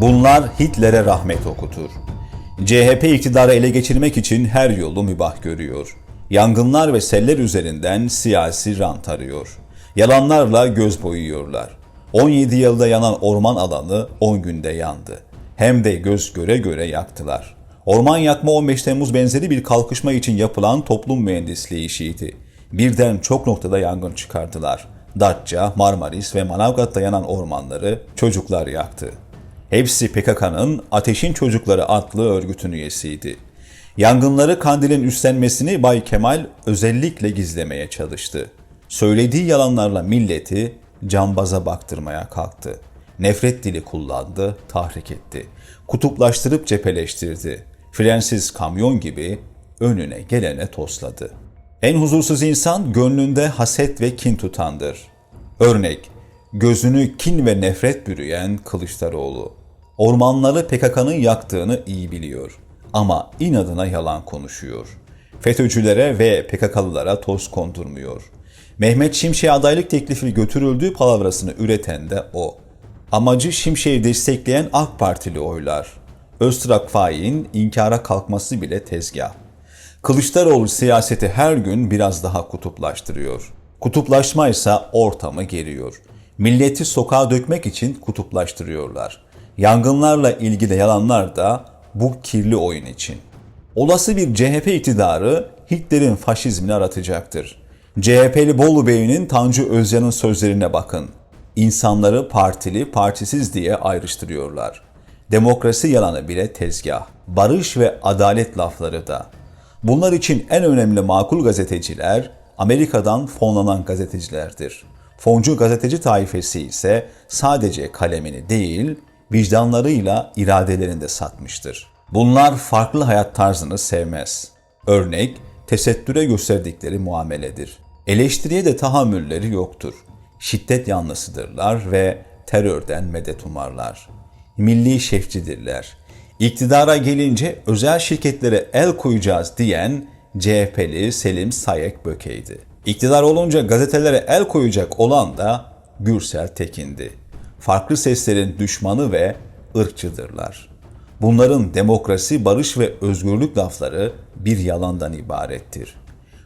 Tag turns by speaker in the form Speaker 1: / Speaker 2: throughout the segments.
Speaker 1: Bunlar Hitler'e rahmet okutur. CHP iktidarı ele geçirmek için her yolu mübah görüyor. Yangınlar ve seller üzerinden siyasi rant arıyor. Yalanlarla göz boyuyorlar. 17 yılda yanan orman alanı 10 günde yandı. Hem de göz göre göre yaktılar. Orman yakma 15 Temmuz benzeri bir kalkışma için yapılan toplum mühendisliği işiydi. Birden çok noktada yangın çıkardılar. Datça, Marmaris ve Manavgat'ta yanan ormanları çocuklar yaktı. Hepsi PKK'nın Ateşin Çocukları adlı örgütün üyesiydi. Yangınları Kandil'in üstlenmesini Bay Kemal özellikle gizlemeye çalıştı. Söylediği yalanlarla milleti cambaza baktırmaya kalktı. Nefret dili kullandı, tahrik etti. Kutuplaştırıp cepheleştirdi. Frensiz kamyon gibi önüne gelene tosladı. En huzursuz insan gönlünde haset ve kin tutandır. Örnek, gözünü kin ve nefret bürüyen Kılıçdaroğlu. Ormanları PKK'nın yaktığını iyi biliyor ama inadına yalan konuşuyor. FETÖ'cülere ve PKK'lılara toz kondurmuyor. Mehmet Şimşek'e adaylık teklifi götürüldüğü palavrasını üreten de o. Amacı Şimşek'i destekleyen AK Partili oylar. Öztrak fain inkara kalkması bile tezgah. Kılıçdaroğlu siyaseti her gün biraz daha kutuplaştırıyor. Kutuplaşma ise ortamı geriyor. Milleti sokağa dökmek için kutuplaştırıyorlar. Yangınlarla ilgili yalanlar da bu kirli oyun için. Olası bir CHP iktidarı Hitler'in faşizmini aratacaktır. CHP'li Bolu Bey'inin Tanju Özcan'ın sözlerine bakın. İnsanları partili, partisiz diye ayrıştırıyorlar. Demokrasi yalanı bile tezgah. Barış ve adalet lafları da. Bunlar için en önemli makul gazeteciler Amerika'dan fonlanan gazetecilerdir. Foncu gazeteci taifesi ise sadece kalemini değil, vicdanlarıyla iradelerini de satmıştır. Bunlar farklı hayat tarzını sevmez. Örnek, tesettüre gösterdikleri muameledir. Eleştiriye de tahammülleri yoktur. Şiddet yanlısıdırlar ve terörden medet umarlar. Milli şefcidirler. İktidara gelince özel şirketlere el koyacağız diyen CHP'li Selim Sayek Böke'ydi. İktidar olunca gazetelere el koyacak olan da Gürsel Tekin'di. Farklı seslerin düşmanı ve ırkçıdırlar. Bunların demokrasi, barış ve özgürlük lafları bir yalandan ibarettir.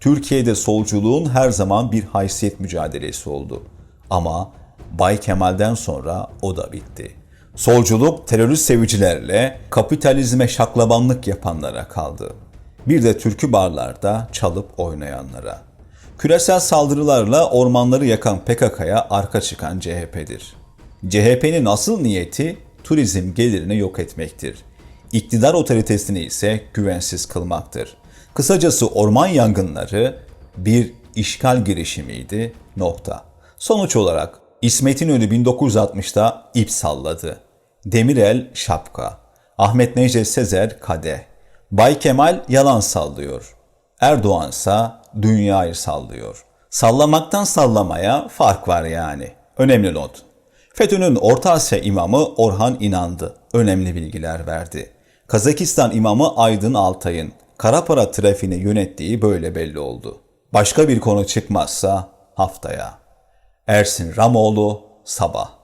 Speaker 1: Türkiye'de solculuğun her zaman bir haysiyet mücadelesi oldu. Ama Bay Kemal'den sonra o da bitti. Solculuk terörist sevicilerle kapitalizme şaklabanlık yapanlara kaldı. Bir de türkü barlarda çalıp oynayanlara. Küresel saldırılarla ormanları yakan PKK'ya arka çıkan CHP'dir. CHP'nin asıl niyeti turizm gelirini yok etmektir. İktidar otoritesini ise güvensiz kılmaktır. Kısacası orman yangınları bir işgal girişimiydi. Nokta. Sonuç olarak İsmet İnönü 1960'da ip salladı. Demirel şapka. Ahmet Necdet Sezer kadeh. Bay Kemal yalan sallıyor. Erdoğan ise dünyayı sallıyor. Sallamaktan sallamaya fark var yani. Önemli not. FETÖ'nün Orta Asya imamı Orhan İnandı önemli bilgiler verdi. Kazakistan imamı Aydın Altay'ın kara para trafiğini yönettiği böyle belli oldu. Başka bir konu çıkmazsa haftaya. Ersin Ramoğlu, Sabah.